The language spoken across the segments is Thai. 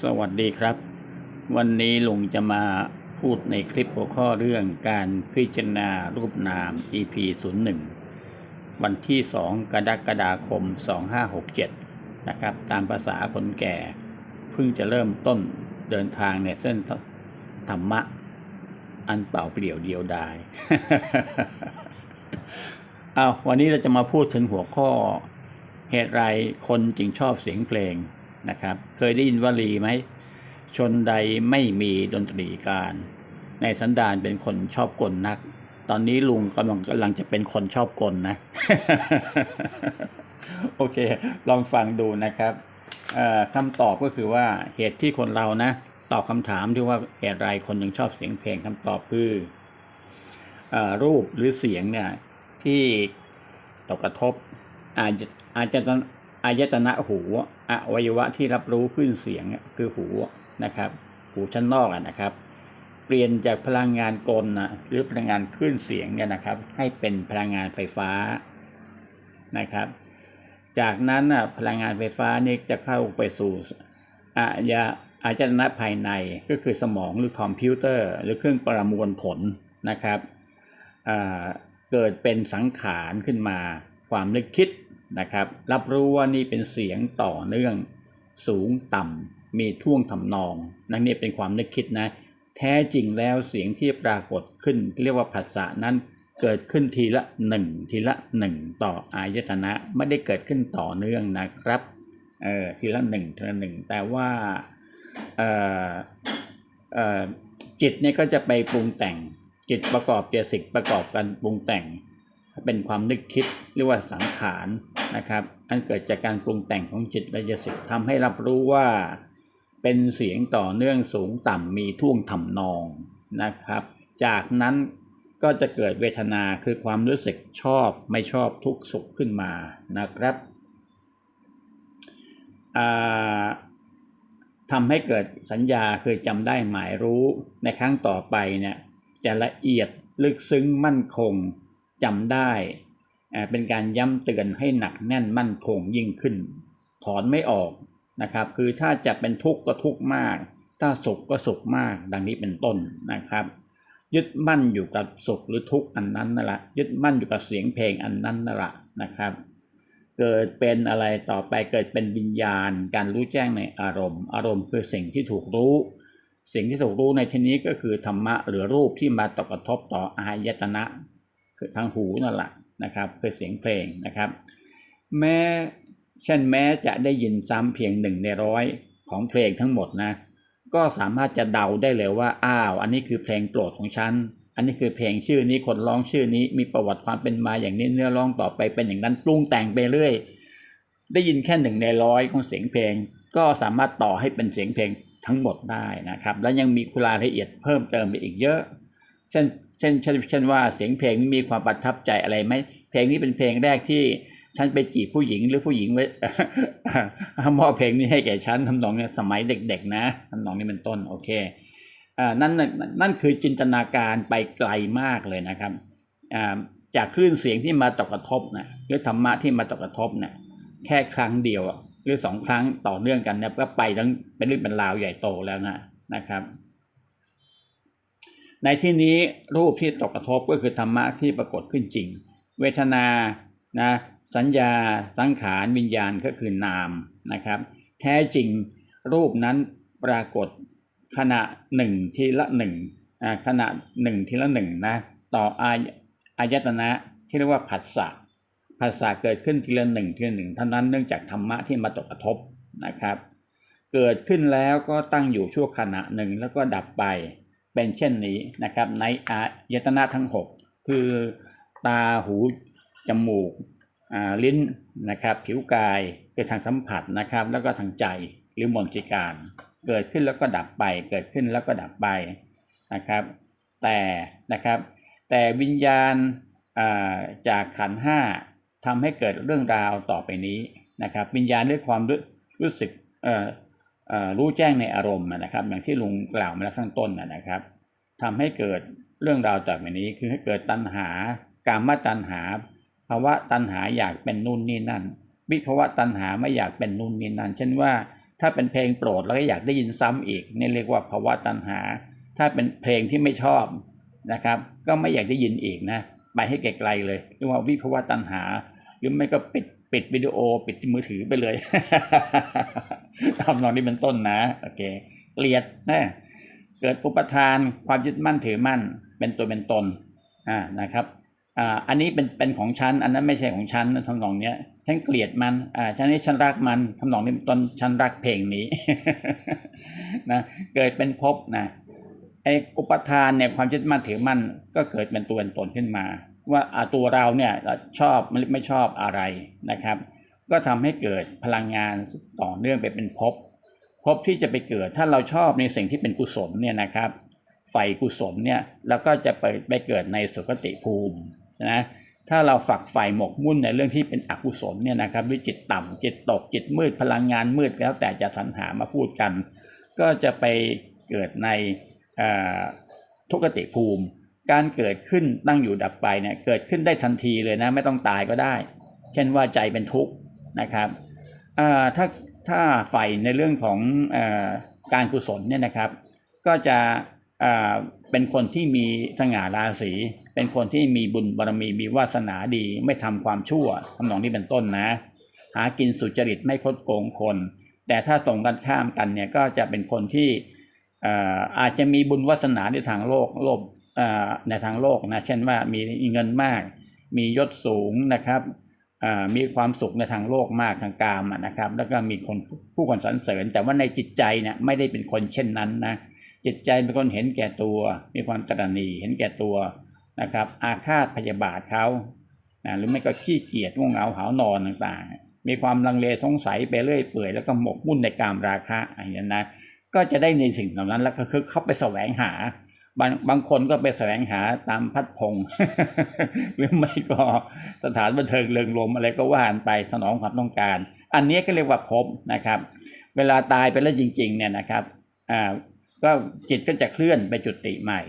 สวัสดีครับ วันนี้ลุงจะมาพูดในคลิปหัวข้อเรื่องการพิจารณารูปนาม EP 01วันที่ 2 กรกฎาคม 2567 นะครับ ตามภาษาคนแก่ เพิ่งจะเริ่มต้นเดินทางในเส้นธรรมะ อันเปล่าเปลี่ยวเดียวดายเอาวันนี้เราจะมาพูดถึงหัวข้อเหตุไรคนจึงชอบเสียงเพลง นะครับ เคยได้ยินวลีไหมชนใดไม่มีดนตรีการ ในสันดานเป็นคนชอบกลนัก ตอนนี้ลุงกำลังกำลังจะเป็นคนชอบกลนะ โอเค ลองฟังดูนะครับคำตอบก็คือว่าเหตุที่คนเรานะตอบคำถามที่ว่าเหตุไรคนยังชอบเสียงเพลงคำตอบคือเออรูปหรือเสียงเนี่ยที่ตกกระทบอาจจะอาจจะ อายตนะหูอวัยวะที่รับรู้ขึ้นเสียงคือหูนะครับ หูชั้นนอกนะครับ เปลี่ยนจากพลังงานกลนะหรือพลังงานคลื่นเสียงเนี่ยนะครับ ให้เป็นพลังงานไฟฟ้านะครับ จากนั้นนะพลังงานไฟฟ้านี่จะเข้าไปสู่อายาอายตนะภายในก็คือสมองหรือคอมพิวเตอร์ หรือเครื่องประมวลผลนะครับเกิดเป็นสังขารขึ้นมาความนึกคิด นะครับ รับรู้ว่านี่เป็นเสียงต่อเนื่อง สูงต่ำมีท่วงทำนองนั่นนี่เป็นความนึกคิดนะ แท้จริงแล้วเสียงที่ปรากฏขึ้น เรียกว่าผัสสะนั้นเกิดขึ้นทีละหนึ่งทีละหนึ่งต่ออายตนะไม่ได้เกิดขึ้นต่อเนื่องนะครับเออทีละหนึ่งทีละหนึ่งแต่ว่าเอ่อเอ่อจิตเนี่ยก็จะไปปรุงแต่งจิตประกอบเจสิกประกอบกันปรุงแต่ง เป็นความนึกคิดเรียกว่าสังขารนะครับอันเกิดจากการปรุงแต่งของจิตและเจสิกทำให้รับรู้ว่า เป็นเสียงต่อเนื่องสูงต่ำมีท่วงทำนองนะครับ จากนั้นก็จะเกิดเวทนาคือความรู้สึกชอบไม่ชอบทุกข์สุขขึ้นมานะครับทำให้เกิดสัญญาคือจำได้หมายรู้ในครั้งต่อไปเนี่ยจะละเอียดลึกซึ้งมั่นคง จำได้เป็นการย้ำเตือนให้หนักแน่นมั่นคงยิ่งขึ้น ถอนไม่ออกนะครับ คือถ้าจะเป็นทุกข์ก็ทุกข์มาก ถ้าสุขก็สุขมาก ดังนี้เป็นต้นนะครับ ยึดมั่นอยู่กับสุขหรือทุกข์อันนั้นนั่นแหละยึดมั่นอยู่กับเสียงเพลงอันนั้นนั่นแหละนะครับ เกิดเป็นอะไรต่อไปเกิดเป็นวิญญาณ การรู้แจ้งในอารมณ์ อารมณ์คือสิ่งที่ถูกรู้สิ่งที่ถูกรู้ในที่นี้ก็คือธรรมะหรือรูปที่มาตกกระทบต่ออายตนะ คือทางหูนั่นแหละนะครับคือเสียงเพลงนะครับ แม้เช่นแม้จะได้ยินซ้ำเพียงหนึ่งในร้อยของเพลงทั้งหมดนะก็สามารถจะเดาได้เลยว่าอ้าว อันนี้คือเพลงโปรดของฉัน อันนี้คือเพลงชื่อนี้คนร้องชื่อนี้มีประวัติความเป็นมาอย่างนี้เนื้อร้องต่อไปเป็นอย่างนั้นปรุงแต่งไปเรื่อย ได้ยินแค่หนึ่งในร้อยของเสียงเพลง ก็สามารถต่อให้เป็นเสียงเพลงทั้งหมดได้นะครับ แล้วยังมีคุณรายละเอียดเพิ่มเติมไปอีกเยอะ เช่น เช่นเช่นเช่นว่าเสียงเพลงนี้มีความประทับใจอะไรไหมเพลงนี้เป็นเพลงแรกที่ฉันไปจีบผู้หญิงหรือผู้หญิงไว้มอบเพลงนี้ให้แก่ฉันทำนองเนี้ยสมัยเด็ก ๆ นะทำนองนี้เป็นต้นโอเคนั่นนั่นคือจินตนาการไปไกลมากเลยนะครับจากคลื่นเสียงที่มาตกกระทบนะหรือธรรมะที่มาตกกระทบเนี่ยแค่ครั้งเดียวหรือสองครั้งต่อเนื่องกันเนี่ยก็ไปทั้งเป็นเรื่องเป็นราวใหญ่โตแล้วนะนะครับ ในที่นี้รูปที่ตกกระทบก็คือธรรมะที่ปรากฏขึ้นจริง เวทนานะสัญญาสังขารวิญญาณก็คือนามนะครับ แท้จริงรูปนั้นปรากฏขณะหนึ่งทีละหนึ่งขณะหนึ่งทีละหนึ่งนะต่ออายอายตนะที่เรียกว่าผัสสะผัสสะเกิดขึ้นทีละหนึ่งทีละหนึ่งเท่านั้นเนื่องจากธรรมะที่มาตกกระทบนะครับ เกิดขึ้นแล้วก็ตั้งอยู่ชั่วขณะหนึ่งแล้วก็ดับไป เป็นเช่นนี้นะครับในอายตนะทั้ง 6 คือตาหูจมูกลิ้นนะครับผิวกายคือทางสัมผัสนะครับ แล้วก็ทางใจหรือมนติการ เกิดขึ้นแล้วก็ดับไป เกิดขึ้นแล้วก็ดับไปนะครับ แต่นะครับ แต่วิญญาณอ่าจากขันห้าทำให้เกิดเรื่องราวต่อไปนี้นะครับ วิญญาณด้วยความรู้รู้สึกอ่อเอ่อ รู้แจ้งในอารมณ์นะครับ อย่างที่ลุงกล่าวมาแล้วข้างต้นนะครับทำให้เกิดเรื่องราวจากแบบนี้คือให้เกิดตัณหา การมตัณหาภาวะตัณหาอยากเป็นนู่นนี่นั่น วิภาวะตัณหาไม่อยากเป็นนู่นนี่นั่น เช่นว่าถ้าเป็นเพลงโปรดแล้วก็อยากได้ยินซ้ำอีกนี่เรียกว่าภาวะตัณหา ถ้าเป็นเพลงที่ไม่ชอบนะครับ ก็ไม่อยากได้ยินอีกนะไปให้ไกลๆเลยเรียกว่าวิภาวะตัณหา หรือไม่ก็ปิด ปิดวิดีโอปิดมือถือไปเลยทำนองนี้เป็นต้นนะโอเคเกลียดนะเกิดอุปทานความยึดมั่นถือมั่น เป็นตัวเป็นตนอ่านะครับอ่าอันนี้เป็นเป็นของฉันอันนั้นไม่ใช่ของฉันทำนองเนี้ยฉันเกลียดมันอ่าฉันนี้ฉันรักมันทำนองนี้เป็นต้นฉันรักเพลงนี้นะเกิดเป็นภพนะไออุปทานเนี่ยความยึดมั่นถือมั่นก็เกิดเป็นตัวเป็นตนขึ้นมา ว่าตัวเราเนี่ยชอบไม่ชอบอะไรนะครับ ก็ทำให้เกิดพลังงานต่อเนื่องไปเป็นภพภพที่จะไปเกิดถ้าเราชอบในสิ่งที่เป็นกุศลเนี่ยนะครับไฟกุศลเนี่ยเราก็จะไปไปเกิดในสุคติภูมินะถ้าเราฝักใฝ่หมกมุ่นในเรื่องที่เป็นอกุศลเนี่ยนะครับด้วยจิตต่ำจิตตกจิตมืดพลังงานมืดแล้วแต่จะสรรหามาพูดกัน ก็จะไปเกิดในทุกติภูมิ การเกิดขึ้นตั้งอยู่ดับไปเนี่ยเกิดขึ้นได้ทันทีเลยนะไม่ต้องตายก็ได้ เช่นว่าใจเป็นทุกข์นะครับถ้าถ้าใฝ่ในเรื่องของอการกุศลเนี่ยนะครับ ก็จะเป็นคนที่มีสง่าราศีเป็นคนที่มีบุญบารมีมีวาสนาดี ไม่ทำความชั่วทำนองนี้เป็นต้นนะ หากินสุจริตไม่คดโกงคน แต่ถ้าตรงกันข้ามกันเนี่ยก็จะเป็นคนที่อาจจะมีบุญวาสนาในทางโลกโลก ในทางโลกนะเช่นว่ามีเงินมาก มียศสูงนะครับมีความสุขในทางโลกมากทางกามนะครับ แล้วก็มีคนผู้คนสรรเสริญ แต่ว่าในจิตใจเนี่ยไม่ได้เป็นคนเช่นนั้นนะจิตใจเป็นคนเห็นแก่ตัว มีความตระหนี่เห็นแก่ตัวนะครับ อาฆาตพยาบาทเขานะหรือไม่ก็ขี้เกียจง่วงเหงาหานอนต่างๆ มีความลังเลสงสัยไปเรื่อยเปื่อยแล้วก็หมกมุ่นในกามราคะอย่างนี้นะก็จะได้ในสิ่งเหล่านั้นแล้วก็คือเข้าไปแสวงหา บางบางคนก็ไปแสวงหาตามพัดพง หรือไม่ก็สถานบันเทิงเริงรมอะไรก็ว่านไปสนองความต้องการ อันนี้ก็เรียกว่าภพนะครับ เวลาตายไปแล้วจริง ๆ เนี่ยนะครับอ่าก็จิตก็จะเคลื่อนไปจุติใหม่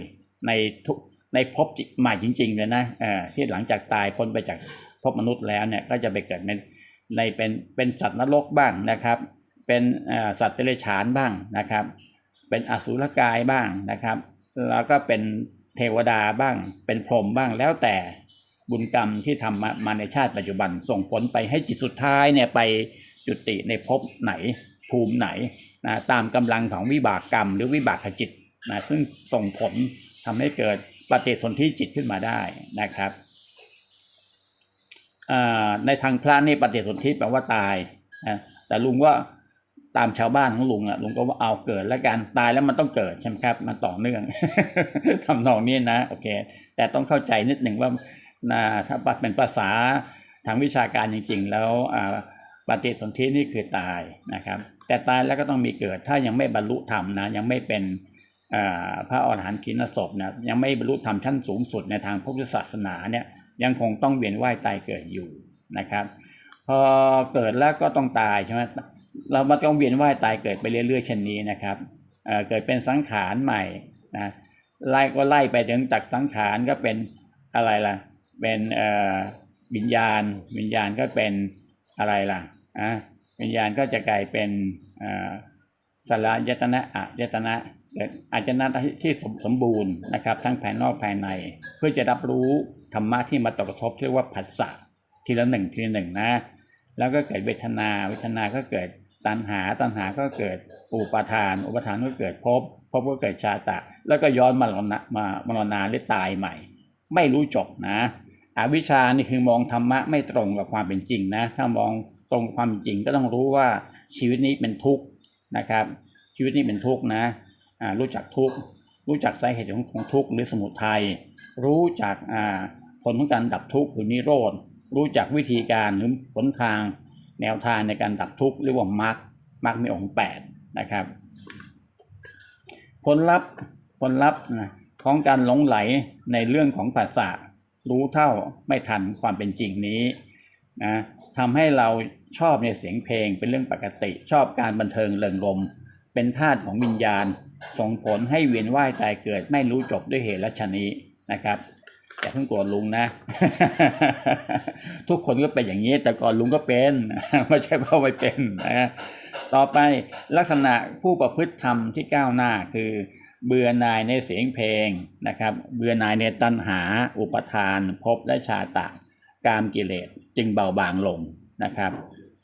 ในทุกในภพจิตใหม่จริง ๆ เลยนะอ่าที่หลังจากตายพ้นไปจากภพมนุษย์แล้วเนี่ยก็จะไปเกิดในในเป็นเป็นสัตว์นรกบ้างนะครับ เป็นสัตว์เดรัจฉานบ้างนะครับ เป็นอสุรกายบ้างนะครับ แล้วก็เป็นเทวดาบ้าง เป็นพรหมบ้างแล้วแต่บุญกรรมที่ทำมามาในชาติปัจจุบัน ส่งผลไปให้จิตสุดท้ายเนี่ยไปจุติในภพไหนภูมิไหนนะตามกำลังของวิบากกรรม หรือวิบากขจิตนะซึ่งส่งผลทำให้เกิดปฏิสนธิจิตขึ้นมาได้นะครับในทางพระนี่ปฏิสนธิแปลว่าตายนะแต่ลุงว่า ตามชาวบ้านของลุงอะลุงก็ว่าเอาเกิดแล้วกันตายแล้วมันต้องเกิดใช่ไหมครับ มันต่อเนื่องทำนองนี้นะโอเค แต่ต้องเข้าใจนิดหนึ่งว่านะถ้าเป็นภาษาทางวิชาการจริง ๆ แล้วปฏิสนธินี่คือตายนะครับ แต่ตายแล้วก็ต้องมีเกิด ถ้ายังไม่บรรลุธรรมนะยังไม่เป็นอ่าพระอรหันต์กินศพนะยังไม่บรรลุธรรมชั้นสูงสุดในทางพุทธศาสนาเนี่ยยังคงต้องเวียนว่ายตายเกิดอยู่นะครับ พอเกิดแล้วก็ต้องตายใช่ไหม เรามาต้องเวียนว่ายตายเกิดไปเรื่อยๆเช่นนี้นะครับเเกิดเป็นสังขารใหม่นะไล่ก็ไล่ไปจนจากสังขารก็เป็นอะไรล่ะ เป็นเอ่อวิญญาณ วิญญาณก็เป็นอะไรล่ะอะวิญญาณก็จะกลายเป็นเอ่อสลายตนะอะยตนะอาจจะนะที่สมสมบูรณ์นะครับ ทั้งภายนอกภายใน เพื่อจะรับรู้ธรรมะที่มาตกกระทบเรียกว่าผัสสะทีละหนึ่งทีละหนึ่งนะ แล้วก็เกิดเวทนาเวทนาก็เกิด ตัณหาตัณหาก็เกิดอุปาทาน อุปาทานก็เกิดภพภพก็เกิดชาตะ แล้วก็ย้อนมารณะมามรณาหรือตายใหม่ ไม่รู้จบนะอวิชานี่คือมองธรรมะไม่ตรงกับความเป็นจริงนะ ถ้ามองตรงความจริงก็ต้องรู้ว่าชีวิตนี้เป็นทุกข์นะครับ ชีวิตนี้เป็นทุกข์นะอ่ารู้จักทุกข์รู้จักสาเหตุของของทุกข์หรือสมุทัยรู้จักอ่าผลของการดับทุกข์หรือนิโรธรู้จักวิธีการหรือหนทาง แนวทางในการดับทุกข์เรียกว่ามรรคมรรคมีองค์แปดนะครับ ผลลัพธ์ผลลัพธ์นะของการหลงไหลในเรื่องของภาษารู้เท่าไม่ทันความเป็นจริงนี้นะทำให้เราชอบในเสียงเพลงเป็นเรื่องปกติ ชอบการบันเทิงเริงรมเป็นธาตุของวิญญาณ ส่งผลให้เวียนว่ายตายเกิดไม่รู้จบด้วยเหตุและชนี้นะครับ อย่าเพิ่งโกรธลุงนะ ทุกคนก็เป็นอย่างนี้ แต่ก่อนลุงก็เป็นไม่ใช่เพราะไม่เป็นนะต่อไปลักษณะผู้ประพฤติธรรมที่ก้าวหน้าคือ เบื่อหน่ายในเสียงเพลงนะครับ เบื่อหน่ายในตัณหา อุปทาน ภพและชาตะกามกิเลสจึงเบาบางลงนะครับ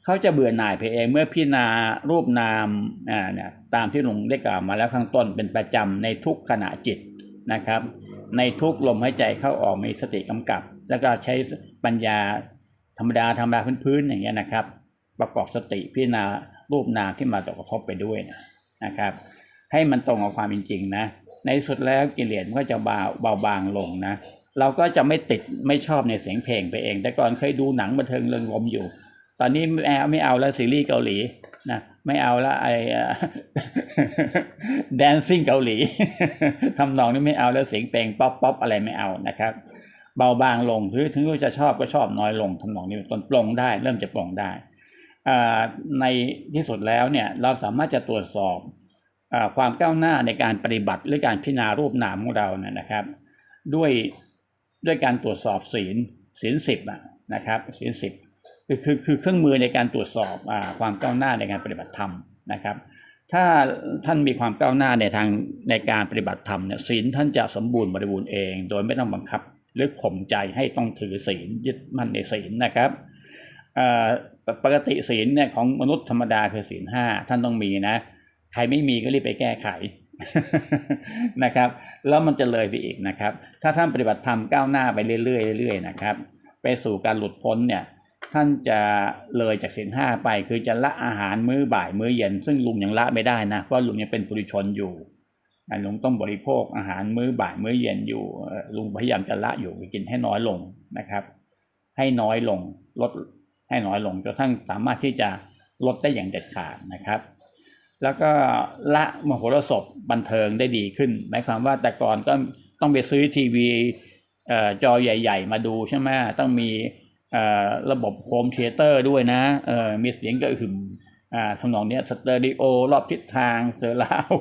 เขาจะเบื่อหน่ายไปเองเมื่อพิจารณารูปนามอ่าเนี่ยตามที่ลวงได้กล่าวมาแล้วข้างต้นเป็นประจำในทุกขณะจิตนะครับ ในทุกลมหายใจเข้าออกมีสติกำกับ แล้วก็ใช้ปัญญาธรรมดาธรรมดาพื้นๆอย่างเงี้ยนะครับ ประกอบสติพิจารณารูปนามที่มาตกกระทบไปด้วยนะครับ ให้มันตรงกับความเป็นจริงนะ ในสุดแล้วกิเลสมันก็จะเบาเบาบางลงนะ เราก็จะไม่ติดไม่ชอบในเสียงเพลงไปเอง แต่ก่อนเคยดูหนังบันเทิงเริงรมอยู่ ตอนนี้ไม่เอาไม่เอาแล้วซีรีส์เกาหลีนะ ไม่เอาละไอแดนซิ่งเกาหลีทำนองนี้ไม่เอาแล้วเสียงเพลงป๊อปป๊อปอะไรไม่เอานะครับ เบาบางลงหรือถึงว่าจะชอบก็ชอบน้อยลงทำนองนี้เป็นต้นปลงได้ เริ่มจะปลงได้ในที่สุดแล้วเนี่ยเราสามารถจะตรวจสอบอความก้าวหน้าในการปฏิบัติหรือการพิจารณารูปนามของเราเนี่ยนะครับ ด้วยด้วยการตรวจสอบศีลศีลสิบนะครับศีลสิบ คือคือคือเครื่องมือในการตรวจสอบอความก้าวหน้าในการปฏิบัติธรรมนะครับ ถ้าท่านมีความก้าวหน้าในทางในการปฏิบัติธรรมเนี่ยศีลท่านจะสมบูรณ์บริบูรณ์เอง โดยไม่ต้องบังคับหรือข่มใจให้ต้องถือศีลยึดมั่นในศีลนะครับปกติศีลเนี่ยของมนุษย์ธรรมดาคือศีลห้าท่านต้องมีนะ ใครไม่มีก็รีบไปแก้ไขนะครับ แล้วมันจะเลยไปอีกนะครับ ถ้าท่านปฏิบัติธรรมก้าวหน้าไปเรื่อยๆเรื่อยๆนะครับ ไปสู่การหลุดพ้นเนี่ย ท่านจะเลยจากศีลห้าไป คือจะละอาหารมื้อบ่ายมื้อเย็น ซึ่งลุงยังละไม่ได้นะเพราะลุงยังเป็นปุถุชนอยู่อะลุงต้องบริโภคอาหารมื้อบ่ายมื้อเย็นอยู่ลุงพยายามจะละอยู่กินให้น้อยลงนะครับ ให้น้อยลงลดให้น้อยลงจนทั่งสามารถที่จะลดได้อย่างเด็ดขาดนะครับ แล้วก็ละมโหรสพบันเทิงได้ดีขึ้นหมายความว่าแต่ก่อนก็ต้องไปซื้อทีวีเอ่อจอใหญ่ ๆ มาดูใช่ไหมต้องมี ระบบโฮมเทเตอร์ด้วยนะมีเสียงก็หึมอ่าทำนองเนี้ยสเตอริโอรอบทิศทางเสือราว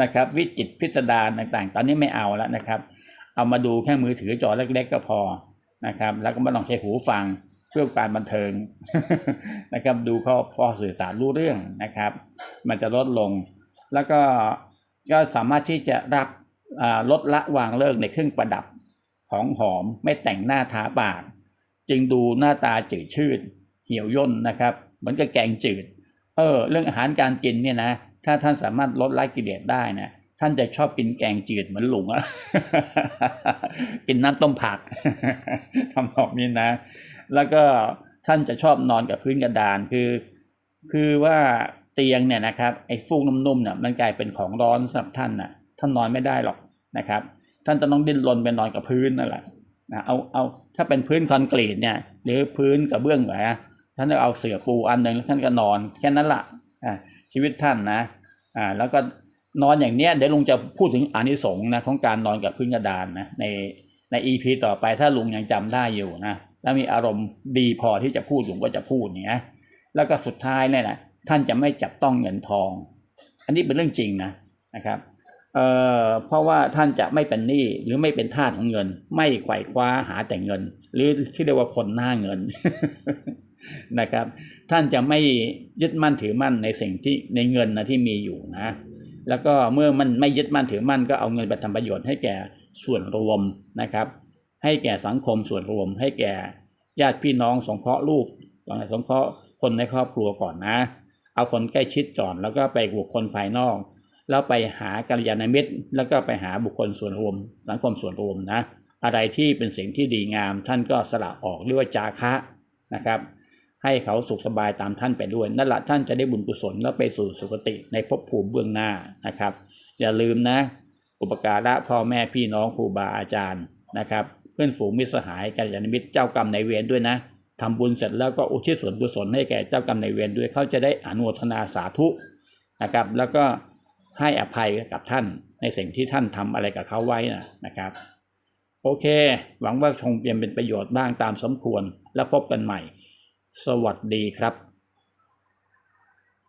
นะครับวิจิตพิสดารต่างๆ ตอนนี้ไม่เอาแล้วนะครับ เอามาดูแค่มือถือจอเล็กๆก็พอนะครับ แล้วก็ม่ต้องใช้หูฟังเพื่อการบันเทิงนะครับดูเขาพอสื่อสารรู้เรื่องนะครับ มันจะลดลง แล้วก็ก็สามารถที่จะรับลดละวางเลิกในเครื่องประดับของหอมไม่แต่งหน้าทาปาก จึงดูหน้าตาจืดชืด เหี่ยวย่นนะครับ เหมือนกับแกงจืด เออ เรื่องอาหารการกินเนี่ยนะ ถ้าท่านสามารถลดละกิเลสได้นะ ท่านจะชอบกินแกงจืดเหมือนหลุงอะกินน้ำต้มผักทำนองนี้นะ แล้วก็ท่านจะชอบนอนกับพื้นกระดานคือ คือว่าเตียงเนี่ยนะครับไอ้ฟูกนุ่มๆเนี่ยมันกลายเป็นของร้อนสำหรับท่านน่ะ ท่านนอนไม่ได้หรอกนะครับ ท่านจะต้องดิ้นรนไปนอนกับพื้นนั่นแหละ นะเอาเอาถ้าเป็นพื้นคอนกรีตเนี่ย หรือพื้นกระเบื้องแหวะท่านจะเอาเสื่อปูอันหนึ่งแล้วท่านก็นอนแค่นั้นละอ่าชีวิตท่านนะอ่าแล้วก็นอนอย่างเนี้ยเดี๋ยวลุงจะพูดถึงอานิสงส์นะของการนอนกับพื้นกระดานนะในในอีพีต่อไปถ้าลุงยังจำได้อยู่นะแล้วมีอารมณ์ดีพอที่จะพูดลุงก็จะพูดเนี่ยแล้วก็สุดท้ายเนี่ยนะท่านจะไม่จับต้องเงินทอง อันนี้เป็นเรื่องจริงนะนะครับ เอ่อเพราะว่าท่านจะไม่เป็นหนี้หรือไม่เป็นทาสของเงิน ไม่ไขว่คว้าหาแต่เงิน หรือที่เรียกว่าคนหน้าเงินนะครับ ท่านจะไม่ยึดมั่นถือมั่นในสิ่งที่ในเงินนะที่มีอยู่นะ แล้วก็เมื่อมันไม่ยึดมั่นถือมั่นก็เอาเงินไปทำประโยชน์ให้แก่ส่วนรวมนะครับ ให้แก่สังคมส่วนรวม ให้แก่ญาติพี่น้องสงเคราะห์ลูกสงเคราะห์คนในครอบครัวก่อนนะ เอาคนใกล้ชิดก่อนแล้วก็ไปบุคคลภายนอก แล้วไปหากัลยาณมิตร แล้วก็ไปหาบุคคลส่วนรวม สังคมส่วนรวมนะ อะไรที่เป็นสิ่งที่ดีงาม ท่านก็สละออกเรียกว่าจาคะนะครับ ให้เขาสุขสบายตามท่านไปด้วย นั่นแหละท่านจะได้บุญกุศลแล้วไปสู่สุคติในภพภูมิเบื้องหน้านะครับ อย่าลืมนะ อุปการะพ่อแม่พี่น้องครูบาอาจารย์นะครับ เพื่อนฝูงมิตรสหายกัลยาณมิตรเจ้ากรรมนายเวรด้วยนะทำบุญเสร็จแล้วก็อุทิศส่วนกุศลให้แก่เจ้ากรรมนายเวรด้วยเขาจะได้อนุโมทนาสาธุนะครับ แล้วก็ ให้อภัยกับท่านในสิ่งที่ท่านทำอะไรกับเขาไว้นะนะครับ โอเค หวังว่าชงเปียนเป็นประโยชน์บ้างตามสมควรแล้วพบกันใหม่ สวัสดีครับ